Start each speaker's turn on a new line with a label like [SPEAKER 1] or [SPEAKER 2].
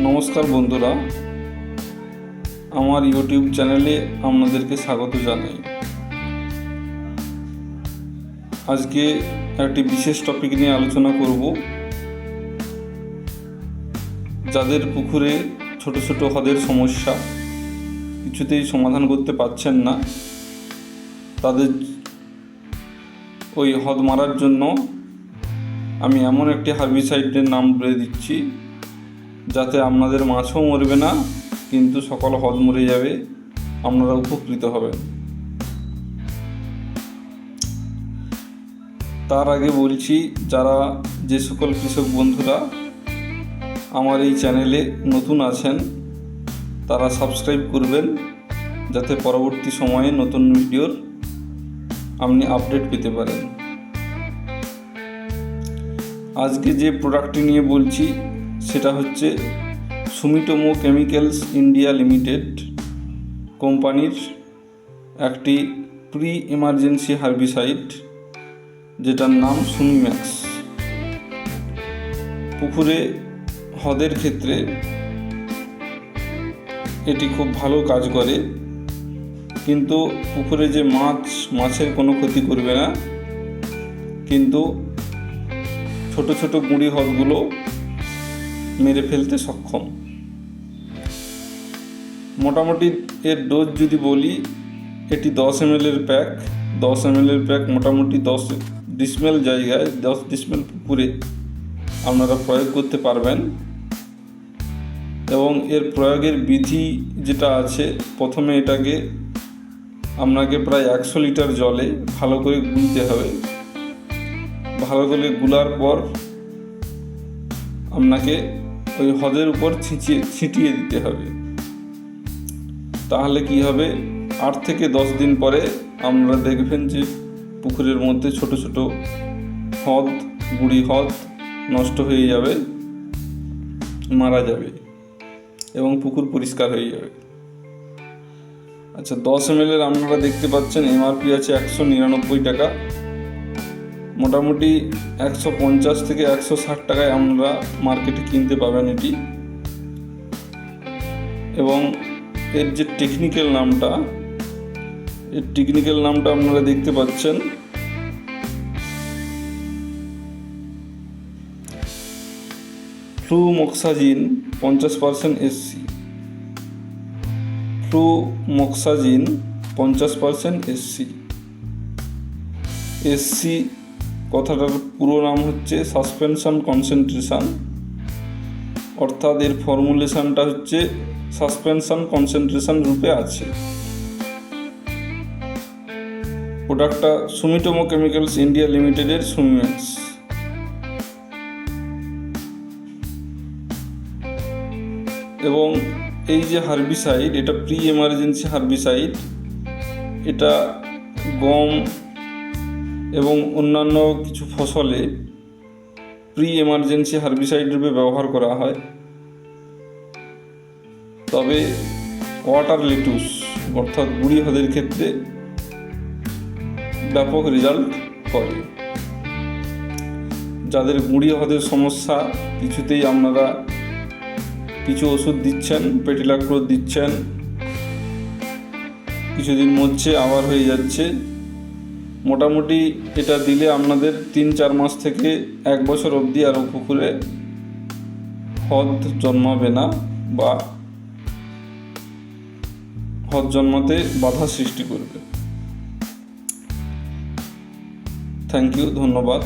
[SPEAKER 1] নমস্কার বন্ধুরা। আমার ইউটিউব চ্যানেলে আপনাদেরকে স্বাগত জানাই। আজকে একটি বিশেষ টপিক নিয়ে আলোচনা করব। যাদের পুকুরে ছোট ছোট হ্রদের সমস্যা, কিছুতেই সমাধান করতে পারছেন না, তাদের ওই হদ মারার জন্য আমি এমন একটি হার্বিসাইডের নাম বলে দিচ্ছি। যাতে আপনাদের মাছও মরবে না, কিন্তু সকল হদ মরে যাবে আপনারা উপকৃত হবেন। তার আগে বলছি, যারা যে সকল কৃষক বন্ধুরা আমার এই চ্যানেলে নতুন আছেন, তারা সাবস্ক্রাইব করবেন, যাতে পরবর্তী সময়ে নতুন ভিডিওর আপনি আপডেট পেতে পারেন। আজকে যে প্রোডাক্টটি নিয়ে বলছি সেটা হচ্ছে সুমিটোমো কেমিক্যালস ইন্ডিয়া লিমিটেড কোম্পানির একটি প্রি এমার্জেন্সি হার্বিসাইড যেটার নাম সুমিম্যাক্স পুকুরে হ্রদের ক্ষেত্রে এটি খুব ভালো কাজ করে, কিন্তু পুকুরে যে মাছ, মাছের কোনো ক্ষতি করবে না। কিন্তু ছোট ছোট গুঁড়ি হ্রদগুলো মেরে ফেলতে সক্ষম। মোটামুটি এর ডোজ যদি বলি, এটি দশ এম এর প্যাক দশ এম এর প্যাক মোটামুটি দশ ডিসমেল জায়গায়, দশ ডিসমেল পুকুরে আপনারা প্রয়োগ করতে পারবেন। এবং এর প্রয়োগের বিধি যেটা আছে, প্রথমে এটাকে আপনাকে প্রায় একশো লিটার জলে ভালো করে গুলতে হবে। ভালো করে গুলার পর আপনাকে ওই হ্রদের উপর ছিঁচিয়ে, ছিটিয়ে দিতে হবে। তাহলে কি হবে? আট থেকে দশ দিন পরে আপনারা দেখবেন যে পুকুরের মধ্যে ছোট ছোট হ্রদ গুড়ি হ্রদ নষ্ট হয়ে যাবে, মারা যাবে এবং পুকুর পরিষ্কার হয়ে যাবে। আচ্ছা দশ এম এর আপনারা দেখতে পাচ্ছেন এমআরপি আছে একশো নিরানব্বই টাকা। মোটামুটি একশো পঞ্চাশ থেকে একশো ষাট টাকায় আমরা মার্কেটে কিনতে পাবেন এটি। এবং এর যে টেকনিক্যাল নামটা, এর টেকনিক্যাল নামটা আপনারা দেখতে পাচ্ছেন। ফ্লুমক্সাজিন পঞ্চাশ পার্সেন্ট এসসি ফ্লুমক্সাজিন পঞ্চাশ পার্সেন্ট এসসি এসসি কথাটার পুরো নাম হচ্ছে সাসপেনশন কনসেন্ট্রেশন অর্থাৎ এর ফর্মুলেশনটা হচ্ছে সাসপেনশন কনসেন্ট্রেশন রূপে আছে। প্রোডাক্টটা সুমিটোমো কেমিক্যালস ইন্ডিয়া লিমিটেডের সুমিম্যাক্স এবং এই যে হার্বিসাইড, এটা প্রি এমার্জেন্সি হার্বিসাইড, এটা গম এবং অন্যান্য কিছু ফসলে প্রি এমার্জেন্সি হার্বিসাইড রূপে ব্যবহার করা হয়। তবে ওয়াটার লেটুস অর্থাৎ গুড়ি হ্রদের ক্ষেত্রে ব্যাপক রেজাল্ট করে। যাদের গুড়ি হ্রদের সমস্যা, কিছুতেই আপনারা কিছু ওষুধ দিচ্ছেন পেটিলাক্রোধ দিচ্ছেন, কিছুদিন মধ্যে আবার হয়ে যাচ্ছে। মোটামুটি এটা দিলে আপনাদের তিন চার মাস থেকে এক বছর অবধি আরও পুকুরে হদ জন্মাবে না বা হদ জন্মাতে বাধা সৃষ্টি করবে। থ্যাংক ইউ ধন্যবাদ।